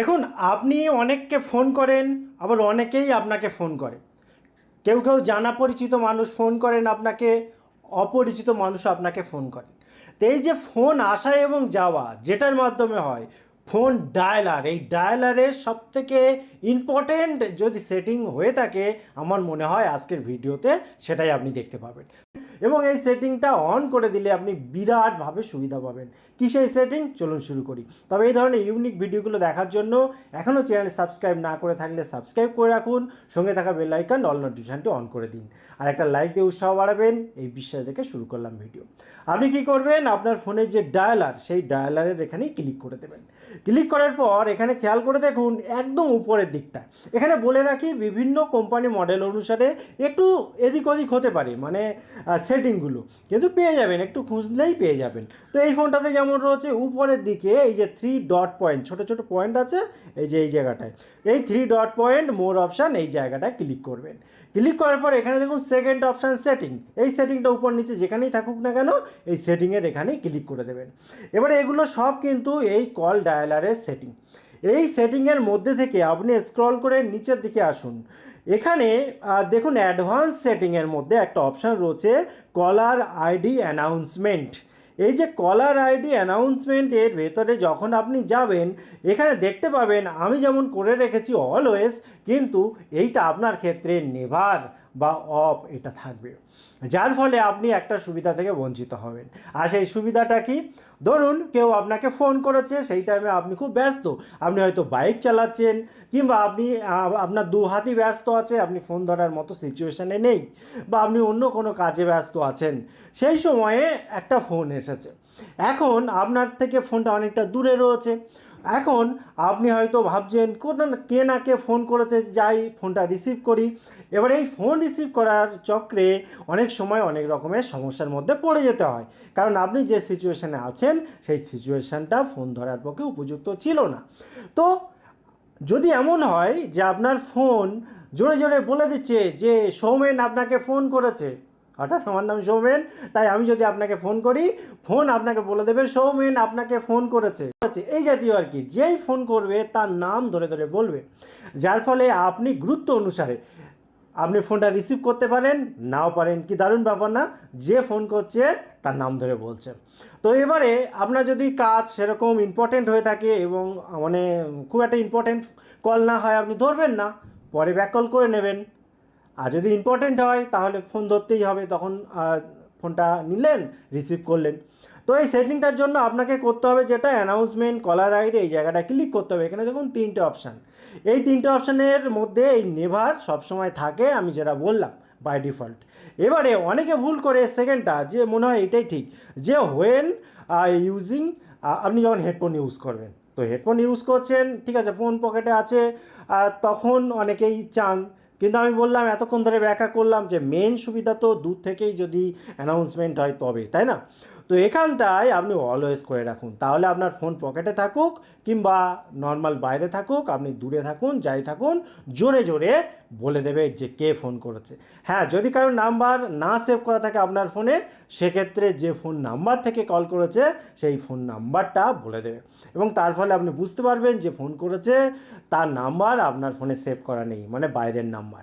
দেখুন, আপনি অনেককে ফোন করেন, আবার অনেকেই আপনাকে ফোন করে। কেউ কেউ জানা পরিচিত মানুষ ফোন করেন আপনাকে, অপরিচিত মানুষ আপনাকে ফোন করেন। তো এই যে ফোন আসা এবং যাওয়া, যেটার মাধ্যমে হয় ফোন ডায়ালার। এই ডায়ালারের সবথেকে ইম্পর্টেন্ট যদি সেটিং হয়ে থাকে, আমার মনে হয় আজকের ভিডিওতে সেটাই আপনি দেখতে পাবেন। এবং এই সেটিংটা অন করে দিলে আপনি বিরাটভাবে সুবিধা পাবেন। কি সেই সেটিং চলুন শুরু করি। তবে এই ধরনের ইউনিক ভিডিওগুলো দেখার জন্য এখনও চ্যানেল সাবস্ক্রাইব না করে থাকলে সাবস্ক্রাইব করে রাখুন। সঙ্গে থাকা বেল আইকন অল নোটিফিকেশনটি অন করে দিন। আর একটা লাইক দিয়ে উৎসাহ বাড়াবেন। এই বিশ্বাস রেখে শুরু করলাম ভিডিও আপনি কি করবেন? আপনার ফোনের যে ডায়ালার, সেই ডায়ালারের এখানেই ক্লিক করে দেবেন। ক্লিক করার পর এখানে খেয়াল করে দেখুন একদম উপরের দিকটা। এখানে বলে রাখি বিভিন্ন কোম্পানি মডেল অনুসারে একটু এদিক ওদিক হতে পারে মানে সেটিংগুলো কিন্তু পেয়ে যাবেন, একটু খুঁজলেই পেয়ে যাবেন। তো এই ফোনটাতে যেমন রয়েছে, উপরের দিকে এই যে থ্রি ডট পয়েন্ট ছোট ছোট পয়েন্ট আছে, এই যে এই জায়গাটায়। এই three dot point more option এই জায়গাটায় ক্লিক করবেন। ক্লিক করার পর এখানে দেখুন সেকেন্ড অপশান সেটিং এই সেটিংটা উপর নিচে যেখানেই থাকুক না কেন, এই সেটিংয়ের এখানেই ক্লিক করে দেবেন। এবারে এগুলো সব কিন্তু এই কল ডায়ালারের সেটিং এই সেটিংয়ের মধ্যে থেকে আপনি স্ক্রল করে নিচের দিকে আসুন। এখানে দেখুন অ্যাডভান্স সেটিংয়ের মধ্যে একটা অপশান রয়েছে কলার আইডি অ্যানাউন্সমেন্ট এই যে কলার আইডি অ্যানাউন্সমেন্টের ভেতরে যখন আপনি যাবেন, এখানে দেখতে পাবেন আমি যেমন করে রেখেছি অলওয়েজ কিন্তু এইটা আপনার ক্ষেত্রে নেভার। বা অফ এটা থাকবে। যার ফলে আপনি একটা সুবিধা থেকে বঞ্চিত হবেন। আর সেই সুবিধাটা কি? ধরুন কেউ আপনাকে ফোন করেছে, সেই টাইমে আপনি খুব ব্যস্ত। আপনি হয়তো বাইক চালাচ্ছেন কিংবা আপনি আপনার দু হাতই ব্যস্ত আছে, আপনি ফোন ধরার মতো সিচুয়েশানে নেই বা আপনি অন্য কোনো কাজে ব্যস্ত আছেন। সেই সময়ে একটা ফোন এসেছে। এখন আপনার থেকে ফোনটা অনেকটা দূরে রয়েছে। এখন আপনি হয়তো ভাবছেন কোন কে না কে ফোন করেছে? যাই ফোনটা রিসিভ করি। এবার এই ফোন রিসিভ করার চক্রে অনেক সময় অনেক রকমের সমস্যার মধ্যে পড়ে যেতে হয়। কারণ আপনি যে সিচুয়েশানে আছেন, সেই সিচুয়েশানটা ফোন ধরার পক্ষে উপযুক্ত ছিল না। তো যদি এমন হয় যে আপনার ফোন জোরে জোরে বলে দিচ্ছে যে, সৌমেন আপনাকে ফোন করেছে। অর্থাৎ আমার নাম সৌমেন, তাই আমি যদি আপনাকে ফোন করি ফোন আপনাকে বলে দেবে, সৌমেন আপনাকে ফোন করেছে। আছে এই জাতীয় আর কি, যেই ফোন করবে, তার নাম ধরে ধরে বলবে। যার ফলে আপনি গুরুত্ব অনুসারে আপনি ফোনটা রিসিভ করতে পারেন, নাও পারেন, কি দারুণ ব্যাপার না? যে ফোন করছে, তার নাম ধরে বলছে। তো এবারে আপনার যদি কাজ সেরকম ইম্পর্টেন্ট হয়ে থাকে এবং মানে খুব একটা ইম্পর্টেন্ট কল না হয়, আপনি ধরবেন না, পরে ব্যাক কল করে নেবেন। আর যদি ইম্পর্টেন্ট হয়, তাহলে ফোন ধরতেই হবে। তখন ফোনটা নিলেন রিসিভ করলেন। তো এই সেটিংটার জন্য আপনাকে করতে হবে যেটা অ্যানাউন্সমেন্ট কলার আইডি এই জায়গাটা ক্লিক করতে হবে। এখানে দেখুন তিনটে অপশান এই তিনটে অপশানের মধ্যে এই নেভার সবসময় থাকে, আমি যেটা বললাম বাই ডিফল্ট এবারে অনেকে ভুল করে সেকেন্ডটা যে মনে হয় এটাই ঠিক। যে হোয়েন ইউজিং আপনি যখন হেডফোন ইউজ করবেন। তো হেডফোন ইউজ করছেন, ঠিক আছে ফোন পকেটে আছে তখন অনেকেই চান কিন্তু আমি বললাম, এতক্ষণ ধরে ব্যাখ্যা করলাম যে মেন সুবিধা তো দূর থেকেই যদি অ্যানাউন্সমেন্ট হয় তবে তাই না? তো এখানটায় আপনি অলওয়েজ করে রাখুন। তাহলে আপনার ফোন পকেটে থাকুক কিংবা নর্মাল বাইরে থাকুক, আপনি দূরে থাকুন, যাই থাকুন, জোরে জোরে বলে দেবে যে কে ফোন করেছে। হ্যাঁ যদি কারোর নাম্বার না সেভ করা থাকে আপনার ফোনে সেক্ষেত্রে যে ফোন নাম্বার থেকে কল করেছে, সেই ফোন নাম্বারটা বলে দেবে। এবং তার ফলে আপনি বুঝতে পারবেন যে ফোন করেছে, তার নাম্বার আপনার ফোনে সেভ করা নেই মানে বাইরের নাম্বার